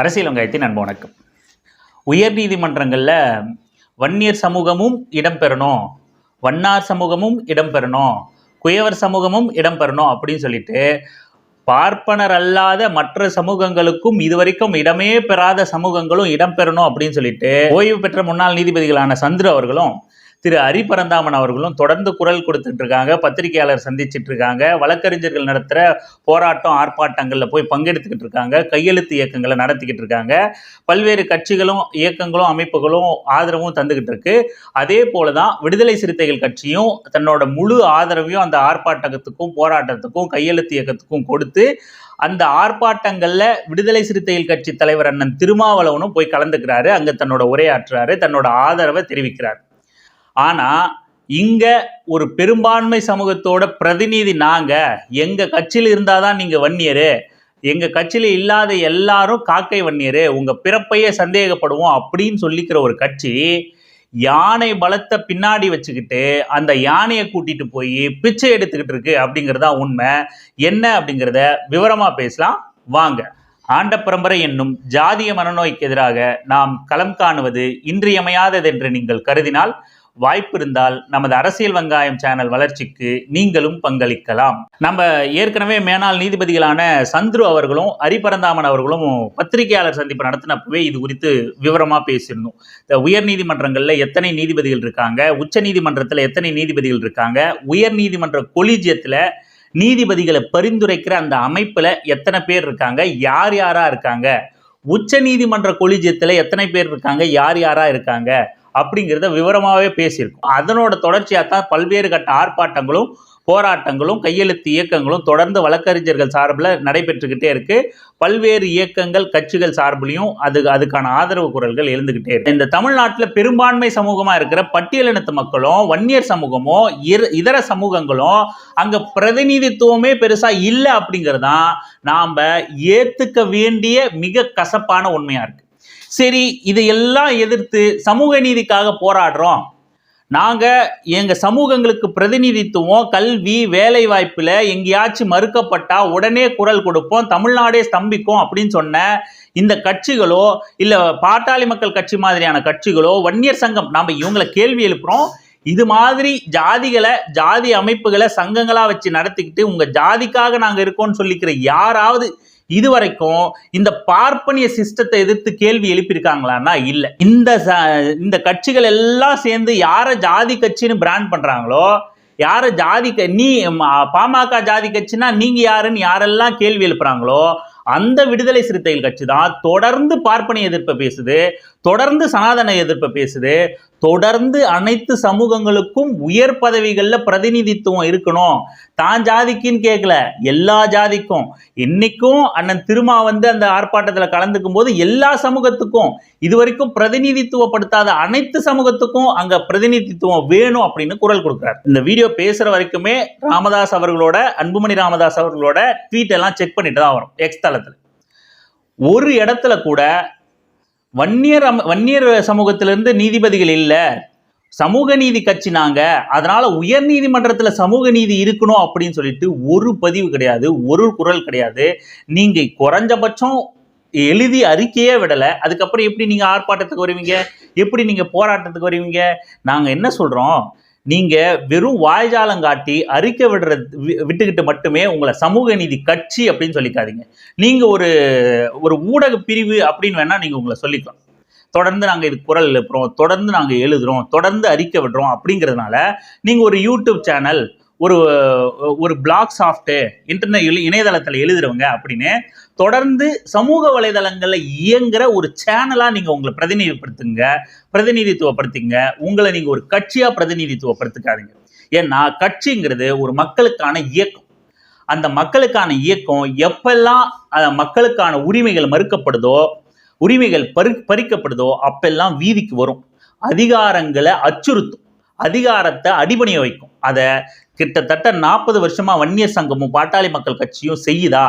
அரசியல் வங்காயத்தின் அன்பு வணக்கம். உயர் நீதிமன்றங்களில் வன்னியர் சமூகமும் இடம்பெறணும் வண்ணார் சமூகமும் இடம்பெறணும் குயவர் சமூகமும் இடம்பெறணும் அப்படின்னு சொல்லிட்டு பார்ப்பனர் அல்லாத மற்ற சமூகங்களுக்கும் இதுவரைக்கும் இடமே பெறாத சமூகங்களும் இடம்பெறணும் அப்படின்னு சொல்லிட்டு ஓய்வு பெற்ற முன்னாள் நீதிபதிகளான சந்திர அவர்களும் திரு ஹரிபரந்தாமன் அவர்களும் தொடர்ந்து குரல் கொடுத்துட்டு இருக்காங்க பத்திரிகையாளர் சந்திச்சுட்டு இருக்காங்க வழக்கறிஞர்கள் நடத்துகிற போராட்டம் ஆர்ப்பாட்டங்களில் போய் பங்கெடுத்துக்கிட்டு இருக்காங்க கையெழுத்து இயக்கங்களை நடத்திக்கிட்டு இருக்காங்க பல்வேறு கட்சிகளும் இயக்கங்களும் அமைப்புகளும் ஆதரவும் தந்துக்கிட்டு இருக்கு அதே போல தான் விடுதலை சிறுத்தைகள் கட்சியும் தன்னோட முழு ஆதரவையும் அந்த ஆர்ப்பாட்டத்துக்கும் போராட்டத்துக்கும் கையெழுத்து இயக்கத்துக்கும் கொடுத்து அந்த ஆர்ப்பாட்டங்களில் விடுதலை சிறுத்தைகள் கட்சி தலைவர் அண்ணன் திருமாவளவனும் போய் கலந்துக்கிறாரு. அங்கே தன்னோட உரையாற்றுறாரு தன்னோட ஆதரவை தெரிவிக்கிறார். ஆனால் இங்கே ஒரு பெரும்பான்மை சமூகத்தோட பிரதிநிதி நாங்கள் எங்கள் கட்சியில் இருந்தால் தான் நீங்கள் வன்னியரு. எங்கள் கட்சியில் இல்லாத எல்லாரும் காக்கை வன்னியரு. உங்கள் பிறப்பையே சந்தேகப்படுவோம் அப்படின்னு சொல்லிக்கிற ஒரு கட்சி யானை பலத்தை பின்னாடி வச்சுக்கிட்டு அந்த யானையை கூட்டிட்டு போய் பிச்சை எடுத்துக்கிட்டு இருக்கு அப்படிங்கிறதா உண்மை. என்ன அப்படிங்கிறத விவரமாக பேசலாம். வாங்க. ஆண்ட பரம்பரை என்னும் ஜாதிய மனநோய்க்கு எதிராக நாம் களம் காணுவது இன்றியமையாததென்று நீங்கள் கருதினால் வாய்ப்பு இருந்தால் நமது அரசியல் வெங்காயம் சேனல் வளர்ச்சிக்கு நீங்களும் பங்களிக்கலாம். நம்ம ஏற்கனவே மேனாள் நீதிபதிகளான சந்துரு அவர்களும் ஹரிபரந்தாமன் அவர்களும் பத்திரிகையாளர் சந்திப்பு நடத்தினப்பவே இது குறித்து விவரமாக பேசியிருந்தோம். இந்த உயர் நீதிமன்றங்களில் எத்தனை நீதிபதிகள் இருக்காங்க உச்ச நீதிமன்றத்தில் எத்தனை நீதிபதிகள் இருக்காங்க உயர் நீதிமன்ற கொலிஜியத்தில் நீதிபதிகளை பரிந்துரைக்கிற அந்த அமைப்பில் எத்தனை பேர் இருக்காங்க யார் யாராக இருக்காங்க உச்ச நீதிமன்ற கொலிஜியத்தில் எத்தனை பேர் இருக்காங்க யார் யாராக இருக்காங்க அப்படிங்கிறத விவரமாகவே பேசியிருக்கோம். அதனோட தொடர்ச்சியாக தான் பல்வேறு கட்ட ஆர்ப்பாட்டங்களும் போராட்டங்களும் கையெழுத்து இயக்கங்களும் தொடர்ந்து வழக்கறிஞர்கள் சார்பில் நடைபெற்றுக்கிட்டே இருக்கு. பல்வேறு இயக்கங்கள் கட்சிகள் சார்பிலையும் அது அதுக்கான ஆதரவு குரல்கள் எழுந்துக்கிட்டே இருக்கு. இந்த தமிழ்நாட்டில் பெரும்பான்மை சமூகமாக இருக்கிற பட்டியலினத்து மக்களும் வன்னியர் சமூகமும் இதர சமூகங்களும் அங்கே பிரதிநிதித்துவமே பெருசாக இல்லை அப்படிங்கிறதான் நாம் ஏற்றுக்க வேண்டிய மிக கசப்பான உண்மையாக இருக்குது சரி இதையெல்லாம் எதிர்த்து சமூக நீதிக்காக போராடுறோம். நாங்கள் எங்கள் சமூகங்களுக்கு பிரதிநிதித்துவம் கல்வி வேலை வாய்ப்பில் எங்கேயாச்சும் மறுக்கப்பட்டால் உடனே குரல் கொடுப்போம் தமிழ்நாடே ஸ்தம்பிக்கும் அப்படின்னு சொன்ன இந்த கட்சிகளோ இல்லை பாட்டாளி மக்கள் கட்சி மாதிரியான கட்சிகளோ வன்னியர் சங்கம் நாம் இவங்களை கேள்வி எழுப்புறோம். இது மாதிரி ஜாதிகளை ஜாதி அமைப்புகளை சங்கங்களா வச்சு நடத்திக்கிட்டு உங்கள் ஜாதிக்காக நாங்கள் இருக்கோம்னு சொல்லிக்கிற யாராவது இதுவரைக்கும் இந்த பார்ப்பனிய சிஸ்டத்தை எதிர்த்து கேள்வி எழுப்பியிருக்காங்களான்னா இல்லை. இந்த இந்த கட்சிகள் எல்லாம் சேர்ந்து யாரை ஜாதி கட்சின்னு பிராண்ட் பண்ணுறாங்களோ யாரை ஜாதி க- நீ பாமக ஜாதி கட்சினா நீங்க யாருன்னு யாரெல்லாம் கேள்வி எழுப்புறாங்களோ அந்த விடுதலை சிறுத்தைகள் கட்சி தான் தொடர்ந்து பார்ப்பனை எதிர்ப்பை பேசுது தொடர்ந்து சனாதன எதிர்ப்பை பேசுது. தொடர்ந்து அனைத்து சமூகங்களுக்கும் உயர் பதவிகளில் பிரதிநிதித்துவம் இருக்கணும். தான் ஜாதிக்குன்னு கேட்கல எல்லா ஜாதிக்கும். இன்னைக்கும் அண்ணன் திருமா வந்து அந்த ஆர்ப்பாட்டத்தில் கலந்துக்கும் போது எல்லா சமூகத்துக்கும் இதுவரைக்கும் பிரதிநிதித்துவப்படுத்தாத அனைத்து சமூகத்துக்கும் அங்கே பிரதிநிதித்துவம் வேணும் அப்படின்னு குரல் கொடுக்குறாரு. இந்த வீடியோ பேசுகிற வரைக்குமே ராமதாஸ் அவர்களோட அன்புமணி ராமதாஸ் அவர்களோட ட்வீட் எல்லாம் செக் பண்ணிட்டு தான் வரும். எக்ஸ் தளத்தில். ஒரு இடத்துல கூட வன்னியர் வன்னியர் சமூகத்திலிருந்து நீதிபதிகள் இல்லை. சமூக நீதி கட்சி நாங்கள் அதனால் உயர் நீதிமன்றத்தில் சமூக நீதி இருக்கணும் அப்படின்னு சொல்லிட்டு ஒரு பதிவு கிடையாது ஒரு குரல் கிடையாது. நீங்கள் குறைஞ்சபட்சம் எழுதி அறிக்கையே விடலை. அதுக்கப்புறம் எப்படி நீங்கள் ஆர்ப்பாட்டத்துக்கு வருவீங்க? எப்படி நீங்கள் போராட்டத்துக்கு வருவீங்க? நாங்கள் என்ன சொல்கிறோம் நீங்கள் வெறும் வாய்ஜாலம் காட்டி அறிக்கை விடுற வி- விட்டுக்கிட்டு மட்டுமே உங்களை சமூக நீதி கட்சி அப்படின்னு சொல்லிக்காதீங்க. நீங்கள் ஒரு ஒரு ஊடக பிரிவு அப்படின்னு வேணால் நீங்கள் உங்களை சொல்லிக்கலாம். தொடர்ந்து நாங்கள் இது குரல் எழுப்புறோம் தொடர்ந்து நாங்கள் எழுதுகிறோம் தொடர்ந்து அறிக்கை விடுறோம் அப்படிங்கிறதுனால நீங்கள் ஒரு யூடியூப் சேனல் ஒரு ஒரு பிளாக் சாஃப்ட் இன்டர்நெட் இணையதளத்தில் எழுதுறவங்க அப்படின்னு தொடர்ந்து சமூக வலைதளங்களில் இயங்குற ஒரு சேனலாக நீங்கள் உங்களை பிரதிநிதிப்படுத்துங்க பிரதிநிதித்துவப்படுத்திங்க. உங்களை நீங்கள் ஒரு கட்சியாக பிரதிநிதித்துவப்படுத்திக்காதீங்க. ஏன்னா கட்சிங்கிறது ஒரு மக்களுக்கான இயக்கம். அந்த மக்களுக்கான இயக்கம் எப்பெல்லாம் மக்களுக்கான உரிமைகள் மறுக்கப்படுதோ உரிமைகள் பறி பறிக்கப்படுதோ அப்பெல்லாம் வீதிக்கு வரும். அதிகாரங்களை அச்சுறுத்தும். அதிகாரத்தை அடிபணிய வைக்கும். அதை கிட்டத்தட்ட நாற்பது வருஷமா வன்னியர் சங்கமும் பாட்டாளி மக்கள் கட்சியும் செய்யுதா?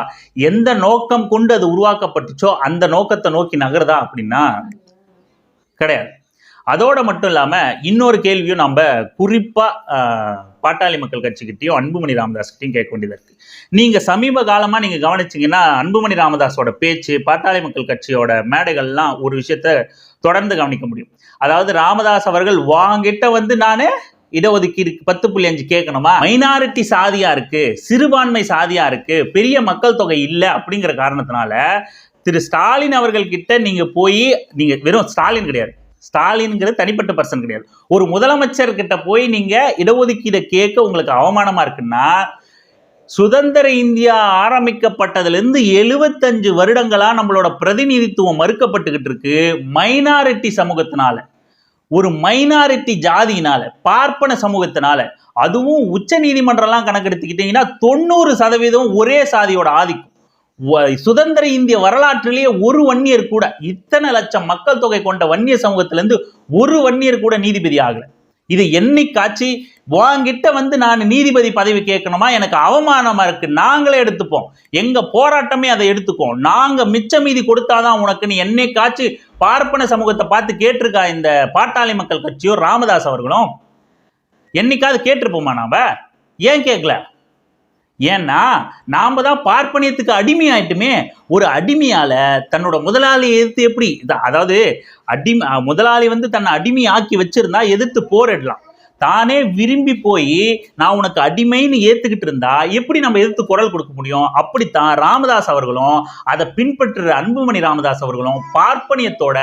எந்த நோக்கம் கொண்டு அது உருவாக்கப்பட்டுச்சோ அந்த நோக்கத்தை நோக்கி நகருதா அப்படின்னா கிடையாது. அதோட மட்டும் இல்லாம இன்னொரு கேள்வியும் நம்ம குறிப்பா பாட்டாளி மக்கள் கட்சிக்கிட்டையும் அன்புமணி ராமதாஸ் கிட்டையும் கேட்க வேண்டியதா இருக்கு. நீங்க சமீப காலமா நீங்க கவனிச்சீங்கன்னா அன்புமணி ராமதாஸோட பேச்சு பாட்டாளி மக்கள் கட்சியோட மேடைகள்லாம் ஒரு விஷயத்த தொடர்ந்து கவனிக்க முடியும். அதாவது ராமதாஸ் அவர்கள் வாங்கிட்ட வந்து நான் இடஒதுக்கீடு பத்து புள்ளி அஞ்சு கேட்கணுமா? மைனாரிட்டி சாதியா இருக்கு சிறுபான்மை சாதியா இருக்கு பெரிய மக்கள் தொகை இல்லை அப்படிங்கிற காரணத்தினால திரு ஸ்டாலின் அவர்கள் கிட்ட நீங்க போய் நீங்க வெறும் ஸ்டாலின் கிடையாது. ஸ்டாலின்ங்கிறது தனிப்பட்ட பர்சன் கிடையாது. ஒரு முதலமைச்சர் கிட்ட போய் நீங்க இடஒதுக்கீடை கேட்க உங்களுக்கு அவமானமா இருக்குன்னா சுதந்திர இந்தியா ஆரம்பிக்கப்பட்டதுலேருந்து எழுபத்தஞ்சு வருடங்களாக நம்மளோட பிரதிநிதித்துவம் மறுக்கப்பட்டுக்கிட்டு இருக்கு மைனாரிட்டி சமூகத்தினால. ஒரு மைனாரிட்டி ஜாதியினால பார்ப்பன சமூகத்தினால அதுவும் உச்ச நீதிமன்றம்லாம் கணக்கெடுத்துக்கிட்டீங்கன்னா தொண்ணூறு சதவீதம் ஒரே சாதியோட ஆதிக்கம். சுதந்திர இந்திய வரலாற்றிலேயே ஒரு வன்னியர் கூட இத்தனை லட்சம் மக்கள் தொகை கொண்ட வன்னிய சமூகத்திலேருந்து ஒரு வன்னியர் கூட நீதிபதி ஆகல. இது என்னைக்காச்சு வாங்கிட்ட வந்து நான் நீதிபதி பதவி கேட்கணுமா? எனக்கு அவமானமா இருக்கு. நாங்களே எடுத்துப்போம். எங்க போராட்டமே அதை எடுத்துக்கோம். நாங்க மிச்ச மீதி கொடுத்தாதான் உனக்குன்னு என்னைக்காச்சு பார்ப்பன சமூகத்தை பார்த்து கேட்டிருக்கா இந்த பாட்டாளி மக்கள் கட்சியோ ராமதாஸ் அவர்களும் என்னைக்காவது கேட்டிருப்போமா நாம? ஏன் கேட்கல ஏன்னா நாம தான் பார்ப்பனியத்துக்கு அடிமையாயிட்டுமே. ஒரு அடிமையால தன்னோட முதலாளியை எதிர்த்து எப்படி? அதாவது அடிமை முதலாளி வந்து தன்னை அடிமை ஆக்கி வச்சிருந்தா எதிர்த்து போரிடலாம். தானே விரும்பி போய் நான் உனக்கு அடிமைன்னு ஏத்துக்கிட்டு இருந்தா எப்படி நம்ம எதிர்த்து குரல் கொடுக்க முடியும்? அப்படித்தான் ராமதாஸ் அவர்களும் அதை பின்பற்றுற அன்புமணி ராமதாஸ் அவர்களும் பார்ப்பனியத்தோட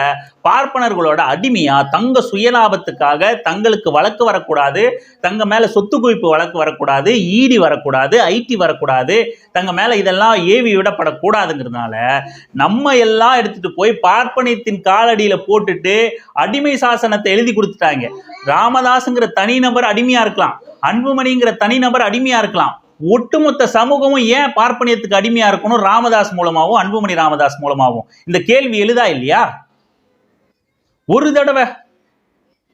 பார்ப்பனர்களோட அடிமையா தங்க சுயலாபத்துக்காக தங்களுக்கு வழக்கு வரக்கூடாது தங்க மேல சொத்து குவிப்பு வழக்கு வரக்கூடாது ஈடி வரக்கூடாது ஐடி வரக்கூடாது தங்க மேல இதெல்லாம் ஏவி விடப்படக்கூடாதுங்கிறதுனால நம்ம எல்லாம் எடுத்துட்டு போய் பார்ப்பனியத்தின் காலடியில போட்டுட்டு அடிமை சாசனத்தை எழுதி கொடுத்துட்டாங்க. ராமதாஸ்ங்கிற தனிநபர் அடிமையா இருக்கலாம். அன்புமணிங்கிற தனிநபர் அடிமையா இருக்கலாம். ஒட்டுமொத்த சமூகமும் ஏன் பார்ப்பனியத்துக்கு அடிமையா இருக்கணும்? ராமதாஸ் மூலமாகவும் அன்புமணி ராமதாஸ் மூலமாகவும் இந்த கேள்வி எழுதா இல்லையா? ஒரு தடவை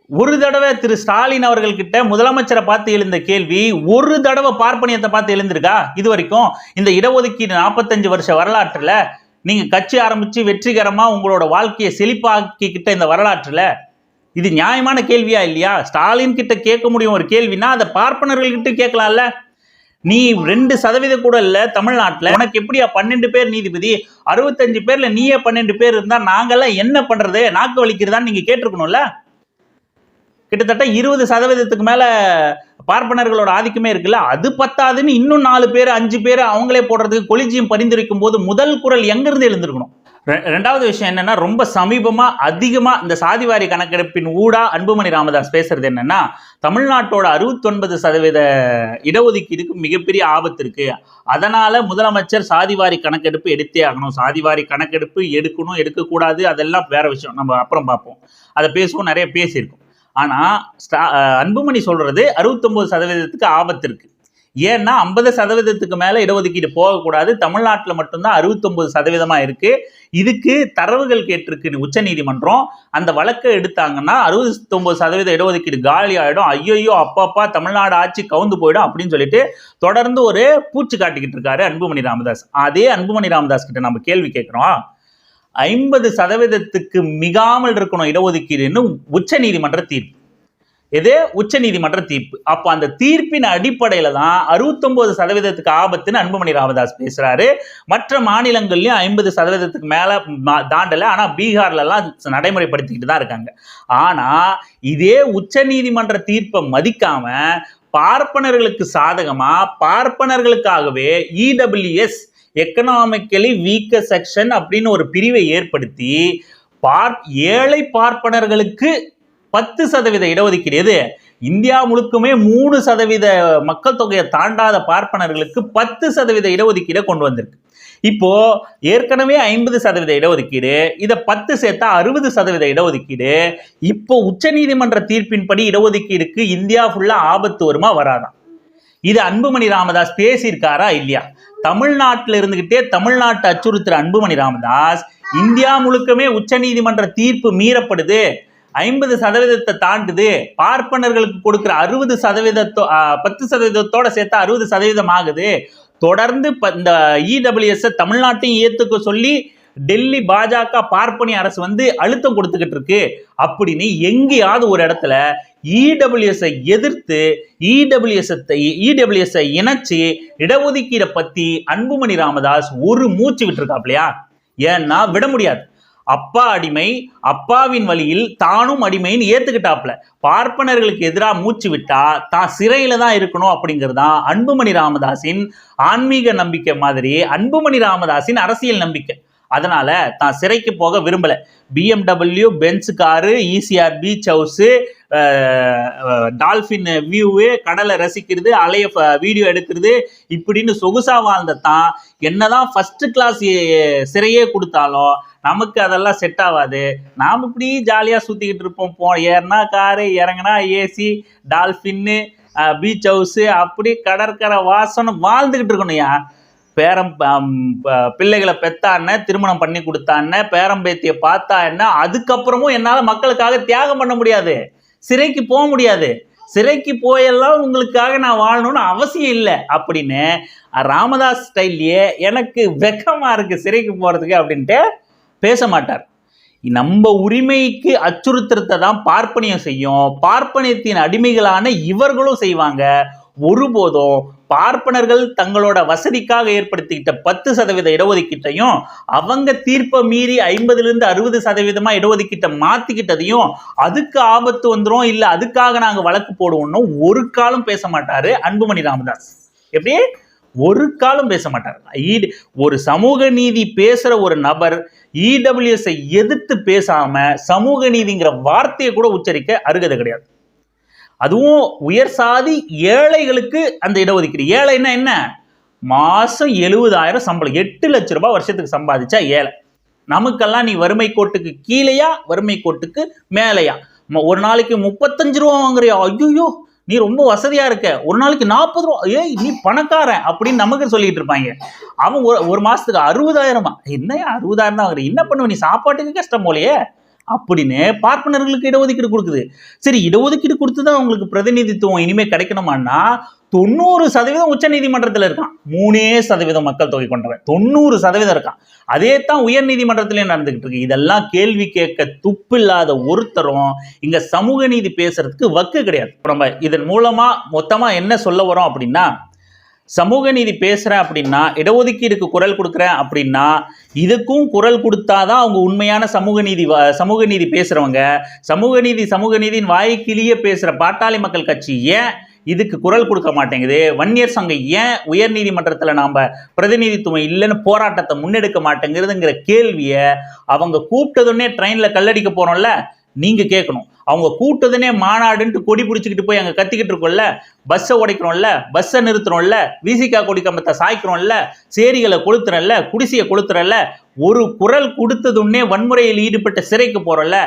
ஒரு தடவை திரு ஸ்டாலின் அவர்கள்கிட்ட முதலமைச்சரை பார்த்து எழுந்த கேள்வி ஒரு தடவை பார்ப்பனியத்தை பார்த்து எழுந்திருக்கா? இது வரைக்கும் இந்த இடஒதுக்கீடு நாற்பத்தஞ்சு வருஷ வரலாற்றுல நீங்க கட்சி ஆரம்பிச்சு வெற்றிகரமா உங்களோட வாழ்க்கையை செழிப்பாக்கிக்கிட்ட இந்த வரலாற்றுல இது நியாயமான கேள்வியா இல்லையா? ஸ்டாலின் கிட்ட கேட்க முடியும் ஒரு கேள்வினா அதை பார்ப்பனர்கள்கிட்ட கேட்கலாம்ல. நீ ரெண்டு சதவீதம் கூட இல்லை தமிழ்நாட்டில். உனக்கு எப்படியா பன்னெண்டு பேர் நீதிபதி? அறுபத்தஞ்சு பேர்ல நீயே பன்னெண்டு பேர் இருந்தா நாங்கெல்லாம் என்ன பண்றது? நாக்கு வலிக்கிறதான்னு நீங்க கேட்டிருக்கணும்ல. கிட்டத்தட்ட இருபது சதவீதத்துக்கு மேல பார்ப்பனர்களோட ஆதிக்கமே இருக்குல்ல. அது பத்தாதுன்னு இன்னும் நாலு பேர் அஞ்சு பேர் அவங்களே போடுறதுக்கு கொலிஜியம் பரிந்துரைக்கும் போது முதல் குரல் எங்கிருந்து எழுந்திருக்கணும்? ரெண்டாவது விஷயம் என்னன்னா ரொம்ப சமீபமா அதிகமா இந்த சாதிவாரி கணக்கெடுப்பின் ஊடா அன்புமணி ராமதாஸ் பேசுறது என்னன்னா தமிழ்நாட்டோட 69% சதவீத இடஒதுக்கீடுக்கு மிகப்பெரிய ஆபத்து இருக்கு. அதனால முதலமைச்சர் சாதிவாரி கணக்கெடுப்பு எடுத்தே ஆகணும். சாதிவாரி கணக்கெடுப்பு எடுக்கணும் எடுக்கக்கூடாது அதெல்லாம் வேற விஷயம். நம்ம அப்புறம் பார்ப்போம். அதை பேசுவோம் நிறைய பேசியிருக்கோம். ஆனா ஸ்டா- அன்புமணி சொல்றது 69% சதவீதத்துக்கு ஆபத்து இருக்கு. ஏன்னா ஐம்பது சதவீதத்துக்கு மேலே இடஒதுக்கீடு போகக்கூடாது. தமிழ்நாட்டில் மட்டும்தான் அறுபத்தொம்பது சதவீதமாக இருக்குது இதுக்கு தரவுகள் கேட்டிருக்கு உச்சநீதிமன்றம் அந்த வழக்கை எடுத்தாங்கன்னா 69% சதவீத இடஒதுக்கீடு காலி ஆகிடும் ஐயோயோ அப்பப்பா தமிழ்நாடு ஆட்சி கவுந்து போயிடும் அப்படின்னு சொல்லிட்டு தொடர்ந்து ஒரு பூச்சி காட்டிக்கிட்டு இருக்காரு அன்புமணி ராமதாஸ். அதே அன்புமணி ராமதாஸ் கிட்ட நம்ம கேள்வி கேட்குறோம். ஐம்பது சதவீதத்துக்கு மிகாமல் இருக்கணும் இடஒதுக்கீடுன்னு உச்சநீதிமன்ற தீர்ப்பு. எது? உச்ச நீதிமன்ற தீர்ப்பு. அப்போ அந்த தீர்ப்பின் அடிப்படையில தான் 69% சதவீதத்துக்கு ஆபத்துன்னு அன்புமணி ராமதாஸ் பேசுறாரு. மற்ற மாநிலங்கள்லயும் ஐம்பது சதவீதத்துக்கு மேல தாண்டல. ஆனா பீகார்ல எல்லாம் நடைமுறைப்படுத்திக்கிட்டு தான் இருக்காங்க. ஆனா இதே உச்ச நீதிமன்ற தீர்ப்பை மதிக்காம பார்ப்பனர்களுக்கு சாதகமா பார்ப்பனர்களுக்காகவே இடபிள்யூஎஸ் எக்கனாமிக்கலி வீக்க செக்ஷன் அப்படின்னு ஒரு பிரிவை ஏற்படுத்தி பார் ஏழை பார்ப்பனர்களுக்கு பத்து சதவீத இடஒதுக்கீடு. எது இந்தியா முழுக்குமே மூணு சதவீத மக்கள் தொகையை தாண்டாத பார்ப்பனர்களுக்கு பத்து சதவீத இடஒதுக்கீடை கொண்டு வந்திருக்கு. இப்போ ஏற்கனவே ஐம்பது சதவீத இடஒதுக்கீடு இதை பத்து சேர்த்தா அறுபது சதவீத இடஒதுக்கீடு. இப்போ உச்சநீதிமன்ற தீர்ப்பின்படி இடஒதுக்கீடுக்கு இந்தியா ஃபுல்லா ஆபத்து வருமா வராதான் இது அன்புமணி ராமதாஸ் பேசியிருக்காரா இல்லையா? தமிழ்நாட்டில் இருந்துகிட்டே தமிழ்நாட்டை அச்சுறுத்துற அன்புமணி ராமதாஸ் இந்தியா முழுக்கமே உச்சநீதிமன்ற தீர்ப்பு மீறப்படுது. ஐம்பது சதவீதத்தை தாண்டுது. பார்ப்பனர்களுக்கு கொடுக்குற அறுபது சதவீதத்தோ பத்து சதவீதத்தோட சேர்த்தா அறுபது சதவீதம் ஆகுது. தொடர்ந்து இந்த இடபிள்யூஎஸ் தமிழ்நாட்டையும் ஏத்துக்க சொல்லி டெல்லி பாஜக பார்ப்பனி அரசு வந்து அழுத்தம் கொடுத்துக்கிட்டு இருக்கு. அப்படின்னு எங்கேயாவது ஒரு இடத்துல இடபிள்யூஎஸ்ஐ எதிர்த்து இடபிள்யூஎஸ்ஐ இடபிள்யூஎஸ்ஐ இணைச்சி இடஒதுக்கீடை பத்தி அன்புமணி ராமதாஸ் ஒரு மூச்சு விட்டுருக்காப்லையா ஏன்னா விட முடியாது. அப்பா அடிமை அப்பாவின் வழியில் தானும் அடிமைன்னு ஏத்துக்கிட்டாப்ல பார்ப்பனர்களுக்கு எதிராக மூச்சு விட்டா தான் சிறையில தான் இருக்கணும் அப்படிங்கிறது தான் அன்புமணி ராமதாஸின் ஆன்மீக நம்பிக்கை மாதிரி அன்புமணி ராமதாஸின் அரசியல் நம்பிக்கை. அதனால தான் சிறைக்கு போக விரும்பல. பிஎம்டபிள்யூ பென்ஸ் காரு இசிஆர்பி ஈசிஆர் பீச் டால்ஃபின் வியூவு கடலை ரசிக்கிறது அலைய வீடியோ எடுக்கிறது இப்படின்னு சொகுசா வாழ்ந்த தான். என்னதான் ஃபர்ஸ்ட் கிளாஸ் சிறையே கொடுத்தாலும் நமக்கு அதெல்லாம் செட் ஆகாது. நாம் இப்படி ஜாலியாக சுற்றிக்கிட்டு இருப்போம். போ ஏறினா காரு இறங்குனா ஏசி டால்ஃபின்னு பீச் ஹவுஸு அப்படி கடற்கரை வாசனம் வாழ்ந்துக்கிட்டு இருக்கணும்யா பேரம் ப- பிள்ளைகளை பெத்தான திருமணம் பண்ணி கொடுத்தான பேரம்பேத்தியை பார்த்தா என்ன அதுக்கப்புறமும் என்னால் மக்களுக்காக தியாகம் பண்ண முடியாது. சிறைக்கு போக முடியாது. சிறைக்கு போயெல்லாம் உங்களுக்காக நான் வாழணும்னு அவசியம் இல்லை அப்படின்னு ராமதாஸ் ஸ்டைல்லையே எனக்கு வெக்கமாக இருக்குது சிறைக்கு போகிறதுக்கு அப்படின்ட்டு பேச மாட்டார். நம்ம உரிமைக்கு அச்சுறுத்தத்தை தான் பார்ப்பனியம் செய்யும். பார்ப்பனியத்தின் அடிமைகளான இவர்களும் செய்வாங்க. ஒருபோதும் பார்ப்பனர்கள் தங்களோட வசதிக்காக ஏற்படுத்திக்கிட்ட பத்து சதவீத இடஒதுக்கீட்டையும் அவங்க தீர்ப்பை மீறி ஐம்பதுலேருந்து அறுபது சதவீதமாக இடஒதுக்கீட்டை மாற்றிக்கிட்டதையும் அதுக்கு ஆபத்து வந்துடும் இல்லை அதுக்காக நாங்கள் வழக்கு போடுவோம்னு ஒரு காலம் பேச மாட்டார் அன்புமணி ராமதாஸ். எப்படி? ஒரு காலம் பேச மாட்டார். ஈடு ஒரு சமூக நீதி பேசுகிற ஒரு நபர் இடபிள்யூஎஸ்ஐ எதிர்த்து பேசாமல் சமூக நீதிங்கிற வார்த்தையை கூட உச்சரிக்க அருகதை கிடையாது. அதுவும் உயர் சாதி ஏழைகளுக்கு அந்த இடஒதுக்கீடு. ஏழைன்னா என்ன? மாதம் எழுபதாயிரம் சம்பளம். எட்டு லட்ச ரூபாய் வருஷத்துக்கு சம்பாதிச்சா ஏழை. நமக்கெல்லாம் நீ வறுமை கோட்டுக்கு கீழேயா வறுமை கோட்டுக்கு மேலேயா? ம- ஒரு நாளைக்கு முப்பத்தஞ்சு ரூபா வாங்குறியா? ஐயோ நீ ரொம்ப வசதியா இருக்க. ஒரு நாளைக்கு நாற்பது ரூபா. ஏய் நீ பணக்காரன் அப்படின்னு நமக்கு சொல்லிட்டு இருப்பாங்க. அவன் ஒரு ஒரு மாசத்துக்கு அறுபதாயிரமா? என்னையா அறுபதாயிரம் தான் வாங்குற. என்ன பண்ணுவ? நீ சாப்பாட்டுக்கு கஷ்டம் போலையே. அப்படின்னு பார்ப்பனர்களுக்கு இடஒதுக்கீடு கொடுக்குது. சரி இடஒதுக்கீடு கொடுத்து தான் அவங்களுக்கு பிரதிநிதித்துவம் இனிமேல் கிடைக்கணுமான்னா தொண்ணூறு சதவீதம் உச்ச நீதிமன்றத்தில் இருக்கான். மூணே சதவீதம் மக்கள் தொகை கொண்டவன். தொண்ணூறு சதவீதம் இருக்கான். அதே தான் உயர் நீதிமன்றத்திலே நடந்துகிட்டு இருக்கு. இதெல்லாம் கேள்வி கேட்க துப்பில்லாத ஒருத்தரும் இங்க சமூக நீதி பேசுறதுக்கு வக்கு கிடையாது. நம்ம இதன் மூலமா மொத்தமா என்ன சொல்ல வரோம் அப்படின்னா சமூக நீதி பேசுகிறேன் அப்படின்னா இடஒதுக்கீடுக்கு குரல் கொடுக்குறேன் அப்படின்னா இதுக்கும் குரல் கொடுத்தாதான் அவங்க உண்மையான சமூக நீதி சமூக நீதி பேசுகிறவங்க சமூக நீதி சமூக நீதியின் வாய்க்கிலேயே பேசுகிற பாட்டாளி மக்கள் கட்சி ஏன் இதுக்கு குரல் கொடுக்க மாட்டேங்குது? வன்னியர் சங்கம் ஏன் உயர் நீதிமன்றத்தில் நாம் பிரதிநிதித்துவம் இல்லைன்னு போராட்டத்தை முன்னெடுக்க மாட்டேங்கிறதுங்கிற கேள்வியை அவங்க கூப்பிட்டதுன்னே ட்ரெயினில் கல்லடிக்க போகிறோம்ல நீங்கள் கேட்கணும். அவங்க கூட்டதுனே மாநாடுன்ட்டு கொடி பிடிச்சிக்கிட்டு போய் அங்கே கத்திக்கிட்டு இருக்கோம்ல பஸ்ஸை உடைக்கிறோம்ல பஸ்ஸை நிறுத்துறோம்ல விசிகா கொடி கம்பத்தை சாய்க்கிறோம்ல சேரிகளை கொளுத்துறல்ல குடிசையை கொளுத்துறல்ல ஒரு குரல் கொடுத்ததுன்னே வன்முறையில் ஈடுபட்ட சிறைக்கு போகிறோம்ல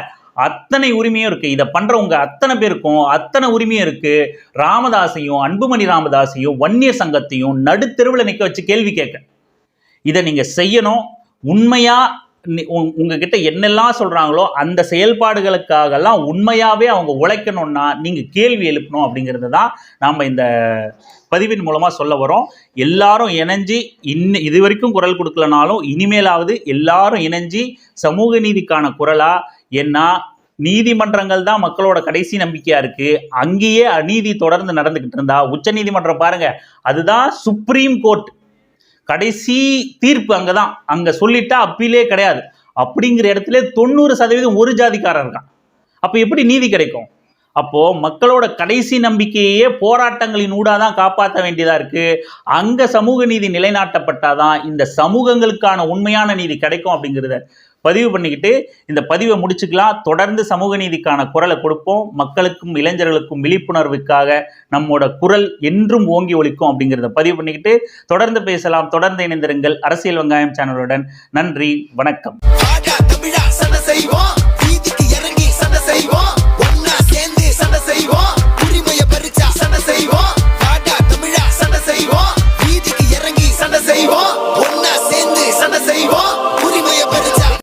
அத்தனை உரிமையும் இருக்குது இதை பண்ணுறவங்க அத்தனை பேருக்கும் அத்தனை உரிமையும் இருக்குது ராமதாஸையும் அன்புமணி ராமதாஸையும் வன்னியர் சங்கத்தையும் நடுத்தெருவில் நிற்க வச்சு கேள்வி கேட்க. இதை நீங்கள் செய்யணும். உண்மையாக உங்ககிட்ட என்னெல்லாம் சொல்றாங்களோ அந்த செயல்பாடுகளுக்காகலாம் உண்மையாவே அவங்க உழைக்கணும்னா நீங்க கேள்வி எழுப்பணும் அப்படிங்கிறது தான் நாம இந்த பதிவின் மூலமா சொல்ல வரோம். எல்லாரும் இணைஞ்சு இன்னும் இது வரைக்கும் குரல் கொடுக்கலனாலும் இனிமேலாவது எல்லாரும் இணைஞ்சு சமூக நீதிக்கான குரலா ஏன்னா நீதிமன்றங்கள் தான் மக்களோட கடைசி நம்பிக்கையா இருக்கு. அங்கேயே அநீதி தொடர்ந்து நடந்துகிட்டு இருந்தா உச்ச நீதிமன்றம் பாருங்க அதுதான் சுப்ரீம் கோர்ட். கடைசி தீர்ப்பு அங்கே தான் அங்கே சொல்லிட்டா அப்பீலே கிடையாது. அப்படிங்கிற இடத்துல தொண்ணூறு சதவீதம் ஒரு ஜாதிக்காரன் இருக்கான். அப்போ எப்படி நீதி கிடைக்கும்? அப்போது மக்களோட கடைசி நம்பிக்கையே போராட்டங்களின் ஊடாக தான் காப்பாற்ற வேண்டியதாக இருக்குது அங்கே சமூக நீதி நிலைநாட்டப்பட்டாதான் இந்த சமூகங்களுக்கான உண்மையான நீதி கிடைக்கும் அப்படிங்கிறத பதிவு பண்ணிக்கிட்டு இந்த பதிவை முடிச்சுக்கலாம். தொடர்ந்து சமூக நீதிக்கான குரலை கொடுப்போம். மக்களுக்கும் இளைஞர்களுக்கும் விழிப்புணர்வுக்காக நம்மோட குரல் என்றும் ஓங்கி ஒழிக்கும் அப்படிங்கிறத பதிவு பண்ணிக்கிட்டு தொடர்ந்து பேசலாம். தொடர்ந்து இணைந்திருங்கள் அரசியல் வெங்காயம் சேனலுடன். நன்றி வணக்கம். செய்வோம். வீதிக்கு இறங்கி சண்டை செய்வோம். ஒன்னா சேர்ந்து சண்டை செய்வோம். உரிமையை பறிச்சா சண்டை செய்வோம். காட்டா தமிழா சண்டை செய்வோம். வீதிக்கு இறங்கி சண்டை செய்வோம். ஒன்னா சேர்ந்து சண்டை செய்வோம்.